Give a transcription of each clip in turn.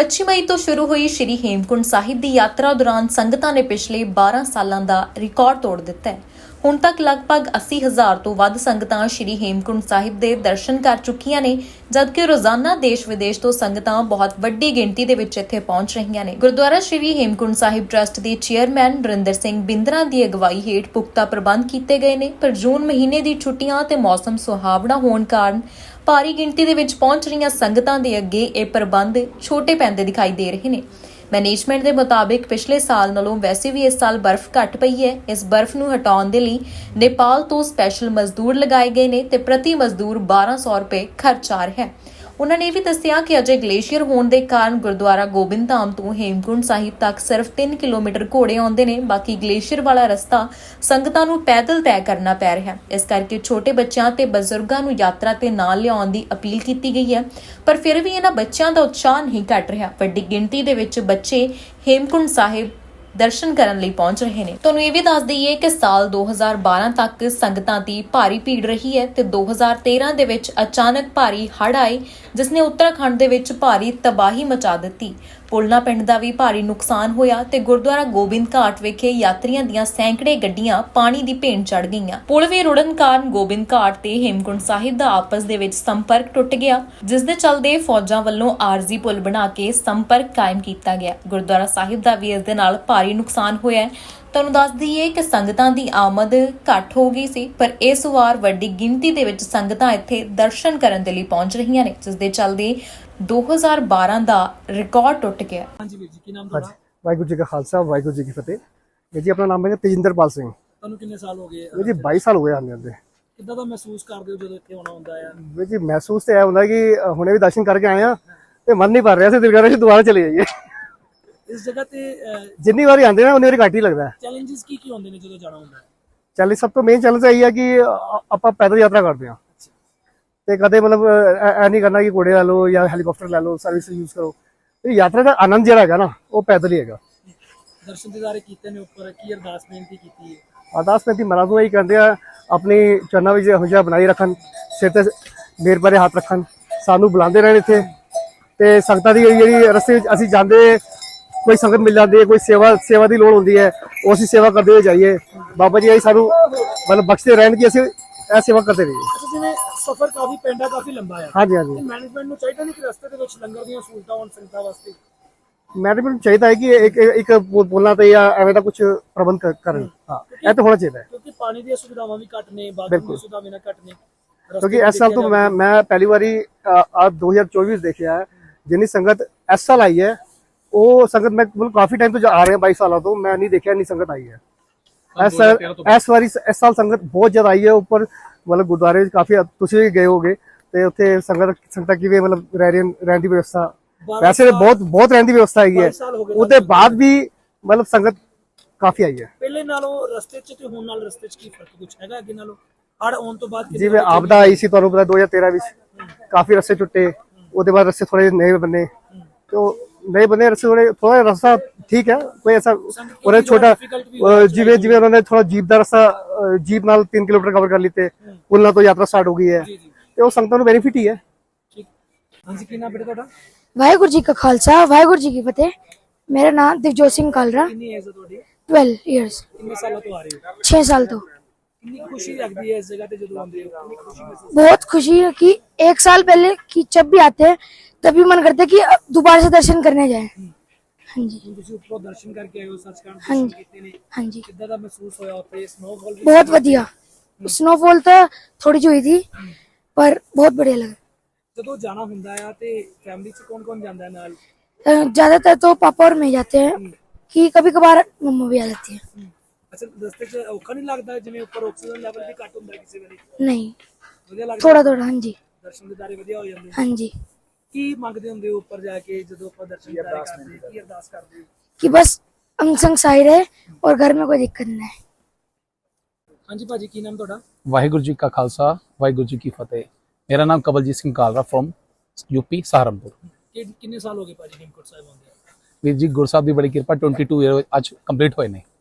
25 ਮਈ ਤੋਂ ਸ਼ੁਰੂ ਹੋਈ ਸ਼੍ਰੀ ਹੇਮਕੁੰਟ ਸਾਹਿਬ ਦੀ ਯਾਤਰਾ ਦੌਰਾਨ ਸੰਗਤਾਂ ਨੇ ਪਿਛਲੇ 12 ਸਾਲਾਂ ਦਾ ਰਿਕਾਰਡ ਤੋੜ ਦਿੱਤਾ ਹੈ ਹੁਣ ਤੱਕ ਲਗਭਗ 80000 ਤੋਂ ਵੱਧ ਸੰਗਤਾਂ ਸ਼੍ਰੀ ਹੇਮਕੁੰਟ ਸਾਹਿਬ ਦੇ ਦਰਸ਼ਨ ਕਰ ਚੁੱਕੀਆਂ ਨੇ ਜਦਕਿ ਰੋਜ਼ਾਨਾ ਦੇਸ਼ ਵਿਦੇਸ਼ ਤੋਂ ਸੰਗਤਾਂ ਬਹੁਤ ਵੱਡੀ ਗਿਣਤੀ ਦੇ ਵਿੱਚ ਇੱਥੇ ਪਹੁੰਚ ਰਹੀਆਂ ਨੇ ਗੁਰਦੁਆਰਾ ਸ਼੍ਰੀ ਹੇਮਕੁੰਟ ਸਾਹਿਬ ਟਰਸਟ ਦੇ ਚੇਅਰਮੈਨ ਨਰਿੰਦਰ ਸਿੰਘ ਬਿੰਦਰਾ ਦੀ ਅਗਵਾਈ ਹੇਠ ਪੁਖਤਾ ਪ੍ਰਬੰਧ ਕੀਤੇ ਗਏ ਨੇ ਪਰ ਜੂਨ ਮਹੀਨੇ ਦੀ ਛੁੱਟੀਆਂ ਤੇ ਮੌਸਮ ਸੁਹਾਵਣਾ ਹੋਣ ਕਾਰਨ ਭਾਰੀ ਗਿਣਤੀ ਦੇ ਵਿੱਚ ਪਹੁੰਚ ਰਹੀਆਂ ਸੰਗਤਾਂ ਦੇ ਅੱਗੇ ਇਹ ਪ੍ਰਬੰਧ ਛੋਟੇ ਪੈਂਦੇ ਦਿਖਾਈ ਦੇ ਰਹੇ ਨੇ। ਮੈਨੇਜਮੈਂਟ ਦੇ ਮੁਤਾਬਿਕ ਪਿਛਲੇ ਸਾਲ ਨਾਲੋਂ ਵੈਸੇ ਵੀ ਇਸ ਸਾਲ ਬਰਫ਼ ਘੱਟ ਪਈ ਹੈ। ਇਸ ਬਰਫ਼ ਨੂੰ ਹਟਾਉਣ ਦੇ ਲਈ ਨੇਪਾਲ ਤੋਂ ਸਪੈਸ਼ਲ ਮਜ਼ਦੂਰ ਲਗਾਏ ਗਏ ਨੇ ਤੇ ਪ੍ਰਤੀ ਮਜ਼ਦੂਰ 1200 ਰੁਪਏ ਖਰਚ ਆ ਰਿਹਾ ਹੈ। ਉਹਨਾਂ ਨੇ ਇਹ ਵੀ ਦੱਸਿਆ ਕਿ ਅਜੇ ਗਲੇਸ਼ੀਅਰ ਹੋਣ ਦੇ ਕਾਰਨ ਗੁਰਦੁਆਰਾ ਗੋਬਿੰਦ ਧਾਮ ਤੋਂ ਹੇਮਕੁੰਟ ਸਾਹਿਬ ਤੱਕ ਸਿਰਫ 3 ਕਿਲੋਮੀਟਰ ਘੋੜੇ ਆਉਂਦੇ ਨੇ, ਬਾਕੀ ਗਲੇਸ਼ੀਅਰ ਵਾਲਾ ਰਸਤਾ ਸੰਗਤਾਂ ਨੂੰ ਪੈਦਲ ਤੈਅ ਕਰਨਾ ਪੈ ਰਿਹਾ ਹੈ। ਇਸ ਕਰਕੇ ਛੋਟੇ ਬੱਚਿਆਂ ਤੇ ਬਜ਼ੁਰਗਾਂ ਨੂੰ ਯਾਤਰਾ ਤੇ ਨਾਲ ਲਿਆਉਣ ਦੀ ਅਪੀਲ ਕੀਤੀ ਗਈ ਹੈ। ਪਰ ਫਿਰ ਵੀ ਇਹਨਾਂ ਬੱਚਿਆਂ ਦਾ ਉਤਸ਼ਾਹ ਨਹੀਂ ਘਟ ਰਿਹਾ। ਵੱਡੀ ਗਿਣਤੀ ਦੇ ਵਿੱਚ ਬੱਚੇ ਹੇਮਕੁੰਟ ਸਾਹਿਬ ਦਰਸ਼ਨ ਕਰਨ ਲਈ ਪਹੁੰਚ ਰਹੇ ਨੇ। ਤੁਹਾਨੂੰ ਇਹ ਵੀ ਦੱਸ ਦਈਏ ਕਿ ਸਾਲ 2012 ਤੱਕ ਸੰਗਤਾਂ ਦੀ ਭਾਰੀ ਭੀੜ ਰਹੀ ਹੈ ਤੇ 2013 ਦੇ ਵਿੱਚ ਅਚਾਨਕ ਭਾਰੀ ਹੜ੍ਹ ਆਏ, ਜਿਸ ਨੇ ਉੱਤਰਾਖੰਡ ਦੇ ਵਿੱਚ ਭਾਰੀ ਤਬਾਹੀ ਮਚਾ ਦਿੱਤੀ। ਪੁਲਨਾ ਪਿੰਡ ਦਾ ਵੀ ਭਾਰੀ ਨੁਕਸਾਨ ਹੋਇਆ ਤੇ ਗੁਰਦੁਆਰਾ ਗੋਬਿੰਦ ਘਾਟ ਵਿਖੇ ਯਾਤਰੀਆਂ ਦੀਆਂ ਸੈਂਕੜੇ ਗੱਡੀਆਂ ਪਾਣੀ ਦੀ ਭੇਂਟ ਚੜ ਗਈਆਂ। ਪੁਲ ਵੀ ਰੁੜਨ ਕਾਰਨ ਗੋਬਿੰਦ ਘਾਟ ਤੇ ਹੇਮਕੁੰਟ ਸਾਹਿਬ ਦਾ ਆਪਸ ਦੇ ਵਿੱਚ ਸੰਪਰਕ ਟੁੱਟ ਗਿਆ, ਜਿਸ ਦੇ ਚਲਦੇ ਫੌਜਾਂ ਵੱਲੋਂ ਆਰਜ਼ੀ ਪੁਲ ਬਣਾ ਕੇ ਸੰਪਰਕ ਕਾਇਮ ਕੀਤਾ ਗਿਆ। ਗੁਰਦੁਆਰਾ ਸਾਹਿਬ ਦਾ ਵੀ ਇਸ ਦੇ ਨਾਲ ਭਾਰੀ ਨੁਕਸਾਨ ਹੋਇਆ ਹੈ। ਤੁਹਾਨੂੰ ਦੱਸ ਦਈਏ ਕਿ ਸੰਗਤਾਂ ਦੀ ਆਮਦ ਘੱਟ ਹੋ ਗਈ ਸੀ ਪਰ ਇਸ ਵਾਰ ਵੱਡੀ ਗਿਣਤੀ ਦੇ ਵਿੱਚ ਸੰਗਤਾਂ ਇੱਥੇ ਦਰਸ਼ਨ ਕਰਨ ਦੇ ਲਈ ਪਹੁੰਚ ਰਹੀਆਂ ਨੇ ਜਿਸ ਦੇ ਚੱਲਦੇ 2012 ਦਾ ਰਿਕਾਰਡ ਟੁੱਟ ਗਿਆ। ਹਾਂਜੀ ਵੀਰ ਜੀ ਕੀ ਨਾਮ ਹਾਂਜੀ ਤੁਹਾਡਾ? ਵਾਹਿਗੁਰੂ ਜੀ ਕਾ ਖਾਲਸਾ ਵਾਹਿਗੁਰੂ ਜੀ ਕੀ ਫਤਿਹ। ਵੀਰ ਜੀ ਆਪਣਾ ਨਾਮ ਹੈ ਤੇਜਿੰਦਰਪਾਲ ਸਿੰਘ। ਤੁਹਾਨੂੰ ਕਿੰਨੇ ਸਾਲ ਹੋ ਗਏ? ਵੀਰ ਜੀ 22 ਸਾਲ ਹੋ ਗਏ ਆਉਂਦੇ ਆਉਂਦੇ ਕਿੱਦਾਂ ਦਾ ਮਹਿਸੂਸ ਕਰਦੇ ਹੋ ਜਦੋਂ ਇੱਥੇ ਆਉਣਾ ਹੁੰਦਾ ਹੈ ਵੀਰ ਜੀ ਮਹਿਸੂਸ ਤੇ ਇਹ ਹੁੰਦਾ ਕਿ ਹੁਣੇ ਵੀ ਦਰਸ਼ਨ ਕਰਕੇ ਆਏ ਆ ਤੇ ਮਨ ਨਹੀਂ ਭਰ ਰਿਹਾ ਸੀ ਤੇ ਵਿਚਾਰੇ ਦੁਬਾਰਾ ਚਲੇ ਜਾਈਏ। ਇਸ ਜਗ੍ਹਾ ਤੇ ਜਿੰਨੀ ਵਾਰੀ ਆਉਂਦੇ ਨਾ ਉਨੀ ਵਾਰੀ ਘੱਟ ਹੀ ਲੱਗਦਾ ਹੈ ਚੈਲੰਜਸ ਕੀ ਕੀ ਹੁੰਦੇ ਨੇ ਜਦੋਂ ਜਾਣਾ ਹੁੰਦਾ ਹੈ ਚੱਲ ਸਭ ਤੋਂ ਮੇਨ ਚੈਲੰਜ ਇਹ ਹੈ ਕਿ ਆਪਾਂ ਪੈਦਲ ਯਾਤਰਾ ਕਰਦੇ ਹਾਂ ਤੇ ਕਦੇ ਮਤਲਬ ਐ ਨਹੀਂ ਕਰਨਾ ਕਿ ਘੋੜੇ ਲੈ ਲਓ ਜਾਂ ਹੈਲੀਕਾਪਟਰ ਲੈ ਲਓ ਸਰਵਿਸ ਯੂਜ਼ ਕਰੋ ਇਹ ਯਾਤਰਾ ਦਾ ਆਨੰਦ ਜਿਹੜਾ ਹੈਗਾ ਨਾ ਉਹ ਪੈਦਲ ਹੀ ਹੈਗਾ ਦਰਸ਼ਨ ਦਿਦਾਰੇ ਕੀਤੇ ਨੇ ਉੱਪਰ ਕੀ ਅਰਦਾਸ ਬੇਨਤੀ ਕੀਤੀ ਹੈ ਅਰਦਾਸ ਬੇਨਤੀ ਮਹਾਰਾਜ ਨੂੰ ਇਹੀ ਕਰਦੇ ਆ ਆਪਣੀ ਚਰਨਾਂ ਵਿੱਚ ਹਮੇਸ਼ਾ ਬਣਾਈ ਰੱਖਣ ਸਿਰ ਤੇ ਮੇਰ ਪਰੇ ਹੱਥ ਰੱਖਣ ਸਾਨੂੰ ਬੁਲਾਉਂਦੇ ਰਹਿਣ ਇੱਥੇ ਤੇ ਸੰਗਤਾਂ ਦੀ ਜਿਹੜੀ ਰਸਤੇ ਵਿੱਚ ਅਸੀਂ ਜਾਂਦੇ ਕੋਈ ਸੰਗਤ ਮਿਲ ਜਾਂਦੀ ਹੈ ਕੋਈ ਸੇਵਾ ਸੇਵਾ ਦੀ ਲੋੜ ਹੁੰਦੀ ਹੈ ਉਹ ਅਸੀਂ ਸੇਵਾ ਕਰਦੇ ਹੋਏ ਜਾਈਏ। ਬਾਬਾ ਜੀ ਇਹ ਸਾਨੂੰ ਮਤਲਬ ਬਖਸ਼ਦੇ ਰਹਿਣ ਕਿ ਅਸੀਂ ਇਹ ਸੇਵਾ ਕਰਦੇ ਰਹੀਏ। ਜਿਵੇਂ ਸਫ਼ਰ ਕਾਫੀ ਪੈਂਡਾ ਕਾਫੀ ਲੰਬਾ ਹੈ ਹਾਂਜੀ ਹਾਂਜੀ। ਮੈਨੇਜਮੈਂਟ ਨੂੰ ਚਾਹੀਦਾ ਨਹੀਂ ਕਿ ਰਸਤੇ ਦੇ ਵਿੱਚ ਲੰਗਰ ਦੀਆਂ ਸਹੂਲਤਾਂ ਹੋਣ ਸੰਗਤਾਂ ਵਾਸਤੇ? ਮੈਨੇਜਮੈਂਟ ਨੂੰ ਚਾਹੀਦਾ ਹੈ ਕਿ ਇੱਕ ਇੱਕ ਬੋਲਣਾ ਤੇ ਜਾਂ ਐਵੇਂ ਦਾ ਕੁਝ ਪ੍ਰਬੰਧ ਕਰ- ਕਰਨ। ਹਾਂ। ਇਹ ਤਾਂ ਹੋਣਾ ਚਾਹੀਦਾ ਹੈ। ਕਿਉਂਕਿ ਪਾਣੀ ਦੀਆਂ ਸੁਵਿਧਾਵਾਂ ਵੀ ਘੱਟ ਨੇ ਬਾਥਰੂਮ ਦੀਆਂ ਸੁਵਿਧਾਵਾਂ ਵੀ ਘੱਟ ਨੇ। ਰਸਤੇ ਕਿਉਂਕਿ ਇਸ ਸਾਲ ਤੋਂ ਮੈਂ ਮੈਂ ਪਹਿਲੀ ਵਾਰੀ ਆ 2024 ਵਿੱਚ ਦੇਖਿਆ ਹੈ, ਜਿੰਨੀ ਸੰਗਤ ਇਸ ਸਾਲ ਆਈ ਹੈ ਉਹ ਸੰਗਤ ਮੈਂ ਮਤਲਬ ਕਾਫੀ ਟਾਈਮ ਤੋਂ ਜਾ ਆ ਰਿਹਾ 22 ਸਾਲਾਂ ਤੋਂ ਮੈਂ ਨਹੀਂ ਦੇਖਿਆ ਇੰਨੀ ਸੰਗਤ ਆਈ ਹੈ। ਇਸ ਇਸ ਵਾਰੀ ਇਸ ਸਾਲ ਸੰਗਤ ਬਹੁਤ ਜ਼ਿਆਦਾ ਆਈ ਹੈ ਉੱਪਰ ਮਤਲਬ ਗੁਰਦੁਆਰੇ ਵਿੱਚ ਕਾਫੀ ਤੁਸੀਂ ਵੀ ਗਏ ਹੋਗੇ ਤੇ ਉੱਥੇ ਸੰਗਤ ਸੰਗਤਾਂ ਕਿਵੇਂ ਮਤਲਬ ਰਹਿ ਰਹੇ ਰਹਿਣ ਦੀ ਵਿਵਸਥਾ? ਵੈਸੇ ਤਾਂ ਬਹੁਤ ਬਹੁਤ ਰਹਿਣ ਦੀ ਵਿਵਸਥਾ ਹੈਗੀ ਹੈ। ਉਹਦੇ ਬਾਅਦ ਵੀ ਮਤਲਬ ਸੰਗਤ ਕਾਫੀ ਆਈ ਹੈ। ਪਹਿਲੇ ਨਾਲੋਂ ਰਸਤੇ 'ਚ ਤੇ ਹੁਣ ਨਾਲ ਰਸਤੇ 'ਚ ਕੀ ਫ਼ਰਕ ਕੁਝ ਹੈਗਾ ਅੱਗੇ ਨਾਲੋਂ? ਹੜ ਆਉਣ ਤੋਂ ਬਾਅਦ ਜਿਵੇਂ ਆਪਦਾ ਆਈ ਸੀ ਤੁਹਾਨੂੰ ਪਤਾ 2013 ਵਿੱਚ ਕਾਫੀ ਰਸਤੇ ਟੁੱਟੇ ਉਹਦੇ ਬਾਅਦ ਰਸਤੇ ਥੋੜੇ ਨਵੇਂ ਬਣੇ ਤੇ ਬਣੇ ਰਸਤੇ ਥੋੜੇ ਥੋੜਾ ਰਸਤਾ ਠੀਕ ਹੈ ਕੋਈ ਐਸਾ ਉਹਨੇ ਛੋਟਾ ਜਿਵੇਂ ਜਿਵੇਂ ਉਹਨਾਂ ਨੇ ਥੋੜਾ ਜੀਪ ਦਾ ਰਸਤਾ ਜੀਪ ਨਾਲ 3 ਕਿਲੋਮੀਟਰ ਕਵਰ ਕਰ ਲਿੱਤੇ ਉਹਨਾਂ ਤੋਂ ਯਾਤਰਾ ਸਟਾਰਟ ਹੋ ਗਈ ਹੈ। ਤੇ ਉਹ ਸੰਗਤਾਂ ਨੂੰ ਬੈਨੀਫਿਟ ਹੀ ਹੈ। ਠੀਕ। ਹਾਂਜੀ ਕੀ ਨਾਮ ਬੇਟਾ ਤੁਹਾਡਾ? ਵਾਹਿਗੁਰੂ ਜੀ ਕਾ ਖਾਲਸਾ ਵਾਹਿਗੁਰੂ ਜੀ ਕੀ ਫਤਿਹ। ਮੇਰਾ ਨਾਮ ਦਿਵਜੋਤ ਸਿੰਘ ਕਾਲਰਾ। ਕਿੰਨੀ ਏਜ ਹੈ ਤੁਹਾਡੀ? 12 ਇਅਰਸ ਕਿੰਨੇ ਸਾਲਾਂ ਤੋਂ ਆ ਰਹੇ ਹੋ? 6 ਸਾਲ ਤੋਂ। ਕਿੰਨੀ ਖੁਸ਼ੀ ਲੱਗਦੀ ਹੈ ਇਸ ਜਗ੍ਹਾ ਤੇ ਜਦੋਂ ਆਉਂਦੇ ਹੋ ਕਿੰਨੀ ਖੁਸ਼ੀ ਮਹਿਸੂਸ बहुत खुशी है कि एक साल पहले कि जब भी आते हैं तभी मन करता है कि अब दोबारा से दर्शन करने जाए हाँ जी ਹੁਣ ਤੁਸੀਂ ਉੱਪਰੋਂ ਦਰਸ਼ਨ ਕਰਕੇ ਆਏ ਹੋ ਸੱਚਖੰਡ ਦਰਸ਼ਨ ਹਾਂਜੀ। ਕੀਤੇ ਨੇ हाँ जी ਕਿੱਦਾਂ ਦਾ ਮਹਿਸੂਸ ਹੋਇਆ ਉੱਥੇ ਸਨੋਫਾਲ ਵੀ बहुत बढ़िया स्नोफॉल तो थोड़ी जो हुई थी पर बहुत बढ़िया लगा ਜਦੋਂ ਜਾਣਾ ਹੁੰਦਾ ਆ ਤੇ ਫੈਮਿਲੀ 'ਚ ਕੌਣ ਕੌਣ ਜਾਂਦਾ ਹੈ ਨਾਲ अ, ज्यादातर तो पापा और मैं जाते हैं कि कभी कभार मम्मा भी आ जाती है ਅੱਛਾ ਰਸਤੇ 'ਚ ਔਖਾ ਨਹੀਂ ਲੱਗਦਾ ਜਿਵੇਂ ਉੱਪਰ ਆਕਸੀਜਨ ਲੈਵਲ ਵੀ ਘੱਟ ਹੁੰਦਾ ਕਿਸੇ ਵੇਲੇ नहीं ਵਧੀਆ ਲੱਗਦਾ थोड़ा थोड़ा हाँ जी ਦਰਸ਼ਨ ਦਿਦਾਰੇ ਵਧੀਆ ਹੋ ਜਾਂਦੇ हाँ जी ਕੀ ਮੰਗਦੇ ਹੁੰਦੇ ਹੋ ਉੱਪਰ ਜਾ ਕੇ ਜਦੋਂ ਆਪਾਂ ਦਰਸ਼ਨ ਦਿਦਾਰੇ ਕਰਦੇ ਕੀ ਅਰਦਾਸ ਕਰਦੇ ਹੋ कि बस अंग संग सही रहे और घर में कोई दिक्कत नहीं आए ਹਾਂਜੀ ਭਾਜੀ ਕੀ ਨਾਮ ਤੁਹਾਡਾ ਵਾਹਿਗੁਰੂ ਜੀ ਕਾ ਖਾਲਸਾ ਵਾਹਿਗੁਰੂ ਜੀ ਕੀ ਫਤਿਹ ਮੇਰਾ ਨਾਮ ਕਵਲਜੀਤ ਸਿੰਘ ਕਾਲਰਾ ਫਰੋਮ ਯੂਪੀ ਸਹਾਰਨਪੁਰ ਕਿ ਕਿੰਨੇ ਸਾਲ ਹੋ ਗਏ ਭਾਜੀ ਹੇਮਕੁੰਟ ਸਾਹਿਬ ਆਉਂਦੇ ਆ ਵੀਰ ਜੀ ਗੁਰਸਾਹਿਬ ਦੀ ਬੜੀ ਕਿਰਪਾ 22 ਇਅਰ ਅੱਜ ਕੰਪਲੀਟ ਹੋਏ ਨੇ ਓਕੇ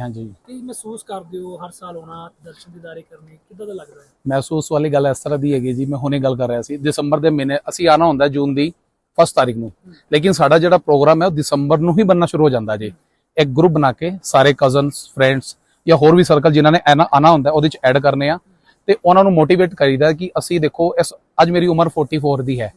ਹਾਂਜੀ। ਕੀ ਮਹਿਸੂਸ ਕਰਦੇ ਹੋ ਹਰ ਸਾਲ ਆਉਣਾ ਦਰਸ਼ਨ ਦਿਦਾਰੇ ਕਰਨੇ? ਕਿੱਦਾਂ ਦਾ ਲੱਗਦਾ ਹੈ? ਮਹਿਸੂਸ ਵਾਲੀ ਗੱਲ ਇਸ ਤਰ੍ਹਾਂ ਦੀ ਹੈਗੀ ਜੀ ਮੈਂ ਹੁਣੇ ਗੱਲ ਕਰ ਰਿਹਾ ਸੀ। ਦਸੰਬਰ ਦੇ ਮਹੀਨੇ ਅਸੀਂ ਆਣਾ ਹੁੰਦਾ ਜੂਨ ਦੀ ਫਸਟ ਤਾਰੀਖ ਨੂੰ। ਲੇਕਿਨ ਸਾਡਾ ਜਿਹੜਾ ਪ੍ਰੋਗਰਾਮ ਹੈ ਉਹ ਦਸੰਬਰ ਨੂੰ ਹੀ ਬੰਨਣਾ ਸ਼ੁਰੂ ਹੋ ਜਾਂਦਾ ਜੀ। ਇੱਕ ਗਰੁੱਪ ਬਣਾ ਕੇ ਸਾਰੇ ਕਜ਼ਨਸ ਫਰੈਂਡਸ ਜਾਂ ਹੋਰ ਵੀ ਸਰਕਲ ਜਿਨ੍ਹਾਂ ਨੇ ਆਣਾ ਆਣਾ ਹੁੰਦਾ ਉਹਦੇ ਚ ਐਡ ਕਰਨੇ ਆ। ਤੇ ਉਹਨਾਂ ਨੂੰ ਮੋਟੀਵੇਟ ਕਰੀਦਾ ਕਿ ਅਸੀਂ ਦੇਖੋ ਇਸ ਅੱਜ ਮੇਰੀ ਉਮਰ 44 ਦੀ ਹੈ।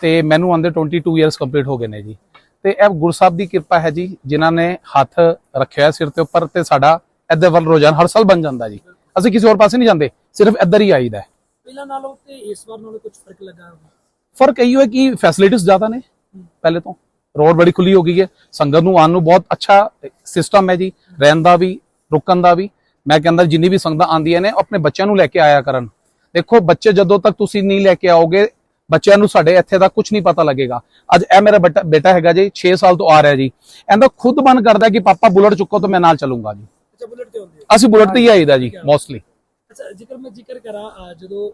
ਤੇ ਮੈਨੂੰ ਆਂਦੇ 22 ਇਅਰਸ ਕੰਪਲੀਟ ਹੋ ਗਏ ਨੇ ਜੀ। ਤੇ ਇਹ ਗੁਰੂ ਸਾਹਿਬ ਦੀ ਕਿਰਪਾ ਹੈ ਜੀ ਜਿਨ੍ਹਾਂ ਨੇ ਹੱਥ ਰੱਖਿਆ ਸਿਰ ਤੇ ਉੱਪਰ ਤੇ ਸਾਡਾ ਇੱਧਰ ਵੱਲ ਰੋਜ਼ਾਨਾ ਹਰ ਸਾਲ ਬਣ ਜਾਂਦਾ ਜੀ। ਅਸੀਂ ਕਿਸੇ ਹੋਰ ਪਾਸੇ ਨਹੀਂ ਜਾਂਦੇ ਸਿਰਫ ਇੱਧਰ ਹੀ ਆਈਦਾ। ਪਹਿਲਾਂ ਨਾਲੋਂ ਤੇ ਇਸ ਵਾਰ ਨਾਲੋਂ ਕੁਝ ਫ਼ਰਕ ਲੱਗਾ ਫ਼ਰਕ ਇਹੀ ਹੈ ਕਿ ਫੈਸਿਲਿਟੀਆਂ ਜ਼ਿਆਦਾ ਨੇ ਪਹਿਲੇ ਤੋਂ। ਰੋਡ ਬੜੀ ਖੁੱਲੀ ਹੋ ਗਈ ਹੈ ਸੰਗਤ ਨੂੰ ਆਉਣ ਨੂੰ ਬਹੁਤ ਅੱਛਾ ਸਿਸਟਮ ਹੈ ਜੀ ਰਹਿਣ ਦਾ ਵੀ ਰੁਕਣ ਦਾ ਵੀ। ਮੈਂ ਕਹਿੰਦਾ ਜਿੰਨੀ ਵੀ ਸੰਗਤਾਂ ਆਉਂਦੀਆਂ ਨੇ ਆਪਣੇ ਬੱਚਿਆਂ ਨੂੰ ਲੈ ਕੇ ਆਇਆ ਕਰਨ। ਦੇਖੋ ਬੱਚੇ ਜਦੋਂ ਤੱਕ ਤੁਸੀਂ ਨਹੀਂ ਲੈ ਕੇ ਆਓਗੇ ਬੱਚਿਆਂ ਨੂੰ ਸਾਡੇ ਇੱਥੇ ਦਾ ਕੁਝ ਨਹੀਂ ਪਤਾ ਲੱਗੇਗਾ। ਅੱਜ ਇਹ ਮੇਰਾ ਬੇਟਾ ਬੇਟਾ ਹੈਗਾ ਜੀ 6 ਸਾਲ ਤੋਂ ਆ ਰਿਹਾ ਜੀ। ਇਹਦਾ ਖੁਦ ਮਨ ਕਰਦਾ ਕਿ ਪਾਪਾ ਬੁਲਟ ਚੁੱਕੋ ਤਾਂ ਮੈਂ ਨਾਲ ਚੱਲੂੰਗਾ ਜੀ। ਅੱਛਾ ਬੁਲਟ ਤੇ ਹੁੰਦੇ ਹੋ। ਅਸੀਂ ਬੁਲਟ ਤੇ ਹੀ ਆਈਦਾ ਜੀ ਮੋਸਟਲੀ ਅੱਛਾ ਜ਼ਿਕਰ ਮੈਂ ਜ਼ਿਕਰ ਕਰਾਂ ਜਦੋਂ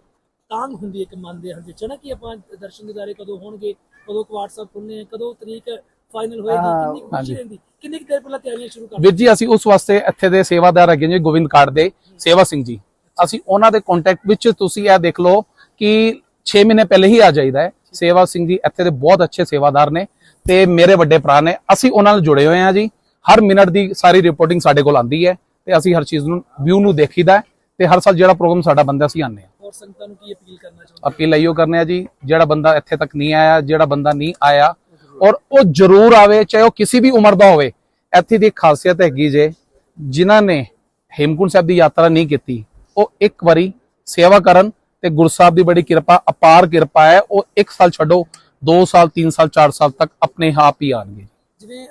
ਤਾਂਗ ਹੁੰਦੀ ਇੱਕ ਮਨ ਦੇ ਵਿੱਚ ਨਾ ਕਿ ਆਪਾਂ ਦਰਸ਼ਨ ਦਿਦਾਰੇ ਕਦੋਂ ਹੋਣਗੇ ਕਦੋਂ WhatsApp ਖੁੱਲਨੇ ਕਦੋਂ ਤਰੀਕ ਫਾਈਨਲ ਹੋਏਗੀ ਕਿੰਨੀ ਖੁਸ਼ੀ। ਰਹਿੰਦੀ? ਕਿੰਨੀ ਦੇਰ ਪਹਿਲਾਂ ਤਿਆਰੀਆਂ ਸ਼ੁਰੂ ਕਰ ਵੀਰ ਜੀ ਅਸੀਂ ਉਸ ਵਾਸਤੇ ਇੱਥੇ ਦੇ ਸੇਵਾਦਾਰ ਹੈਗੇ ਜੀ ਗੋਬਿੰਦ ਕਾਰਡ ਦੇ ਸੇਵਾ ਸਿੰਘ ਜੀ। ਅਸੀਂ ਉਹਨਾਂ ਦੇ ਕੰਟੈਕਟ ਵਿੱਚ ਤੁਸੀਂ ਇਹ ਦੇਖ ਲਓ ਕਿ 6 ਮਹੀਨੇ ਪਹਿਲੇ ਹੀ ਆ ਜਾਈਦਾ ਹੈ। ਸੇਵਾ ਸਿੰਘ ਜੀ ਇੱਥੇ ਦੇ ਬਹੁਤ ਅੱਛੇ ਸੇਵਾਦਾਰ ਨੇ ਤੇ ਮੇਰੇ ਵੱਡੇ ਭਰਾ ਨੇ। ਅਸੀਂ ਉਹਨਾਂ ਨਾਲ ਜੁੜੇ ਹੋਏ ਹਾਂ ਜੀ। ਹਰ ਮਿੰਟ ਦੀ ਸਾਰੀ ਰਿਪੋਰਟਿੰਗ ਸਾਡੇ ਕੋਲ ਆਉਂਦੀ ਹੈ ਤੇ ਅਸੀਂ ਹਰ ਚੀਜ਼ ਨੂੰ ਵਿਊ ਨੂੰ ਦੇਖੀਦਾ ਹੈ ਤੇ ਹਰ ਸਾਲ ਜਿਹੜਾ ਪ੍ਰੋਗਰਾਮ ਸਾਡਾ ਬੰਦਾ ਅਸੀਂ ਆਉਂਦੇ ਹਾਂ। ਹੋਰ ਸੰਗਤਾਂ ਨੂੰ ਕੀ ਅਪੀਲ ਕਰਨਾ ਚਾਹੁੰਦੇ ਅਪੀਲ ਇਹੋ ਕਰਨੇ ਆ ਜੀ ਜਿਹੜਾ ਬੰਦਾ ਇੱਥੇ ਤੱਕ ਨਹੀਂ ਆਇਆ ਜਿਹੜਾ ਬੰਦਾ ਨਹੀਂ ਆਇਆ ਔਰ ਉਹ ਜ਼ਰੂਰ ਆਵੇ ਚਾਹੇ ਉਹ ਕਿਸੇ ਵੀ ਉਮਰ ਦਾ ਹੋਵੇ। ਇੱਥੇ ਦੀ ਖਾਸੀਅਤ ਹੈਗੀ ਜੇ ਜਿਨ੍ਹਾਂ ਨੇ ਹੇਮਕੁੰਟ ਸਾਹਿਬ ਦੀ ਯਾਤਰਾ ਨਹੀਂ ਕੀਤੀ ਉਹ ਇੱਕ ਵਾਰੀ ਸੇਵਾ ਕਰਨ ਤੇ ਗੁਰੂ ਸਾਹਿਬ ਦੀ ਬੜੀ ਕਿਰਪਾ ਅਪਾਰ ਕਿਰਪਾ ਹੈ ਉਹ ਇੱਕ ਸਾਲ ਛੱਡੋ 2 ਸਾਲ 3 ਸਾਲ 4 ਸਾਲ ਤੱਕ ਆਪਣੇ ਆਪ ਹੀ ਆਣਗੇ। ਜਿਵੇਂ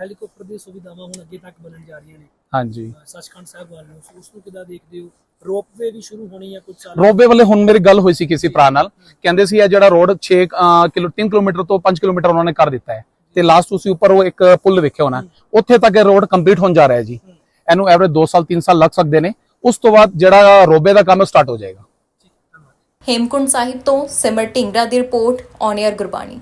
ਹੈਲੀਕਾਪਟਰ ਦੀ ਸੁਵਿਧਾਵਾਂ ਹੁਣ ਅੱਗੇ ਤੱਕ ਬਣਨ ਜਾ ਰਹੀਆਂ ਨੇ। ਹਾਂਜੀ। ਸੱਚਖੰਡ ਸਾਹਿਬ ਵੱਲ ਨੂੰ ਉਸ ਨੂੰ ਕਿਦਾਂ ਦੇਖਦੇ ਹੋ? ਰੋਪਵੇ ਵੀ ਸ਼ੁਰੂ ਹੋਣੀ ਹੈ ਕੁਝ ਸਾਲ ਰੋਬੇ ਵਾਲੇ ਹੁਣ ਮੇਰੀ ਗੱਲ ਹੋਈ ਸੀ ਕਿਸੇ ਭਰਾ ਨਾਲ। ਕਹਿੰਦੇ ਸੀ ਇਹ ਜਿਹੜਾ ਰੋਡ 6 ਕਿਲੋ 3 ਕਿਲੋਮੀਟਰ ਤੋਂ 5 ਕਿਲੋਮੀਟਰ ਉਹਨਾਂ ਨੇ ਕਰ ਦਿੱਤਾ ਹੈ। ਤੇ ਲਾਸਟ ਤੁਸੀਂ ਉੱਪਰ ਉਹ ਇੱਕ ਪੁਲ ਵੇਖਿਆ ਹੋਣਾ। ਉੱਥੇ ਤੱਕ ਇਹ ਰੋਡ ਕੰਪਲੀਟ ਹੋਣ ਜਾ ਰਿਹਾ ਹੈ ਜੀ। ਇਹਨੂੰ ਐਵਰੇਜ 2 ਸਾਲ 3 ਸਾਲ ਲੱਗ ਸਕਦੇ ਨੇ। ਉਸ ਤੋਂ ਬਾਅਦ ਜਿਹੜਾ ਰੋਬੇ ਦਾ ਕੰਮ ਸਟਾਰਟ ਹੋ ਜਾਏਗਾ। ਹੇਮਕੁੰਟ ਸਾਹਿਬ ਤੋਂ ਸਿਮਰ ਢਿੰਗਰਾ ਦੀ ਰਿਪੋਰਟ ਔਨ 에ਅਰ ਗੁਰਬਾਣੀ।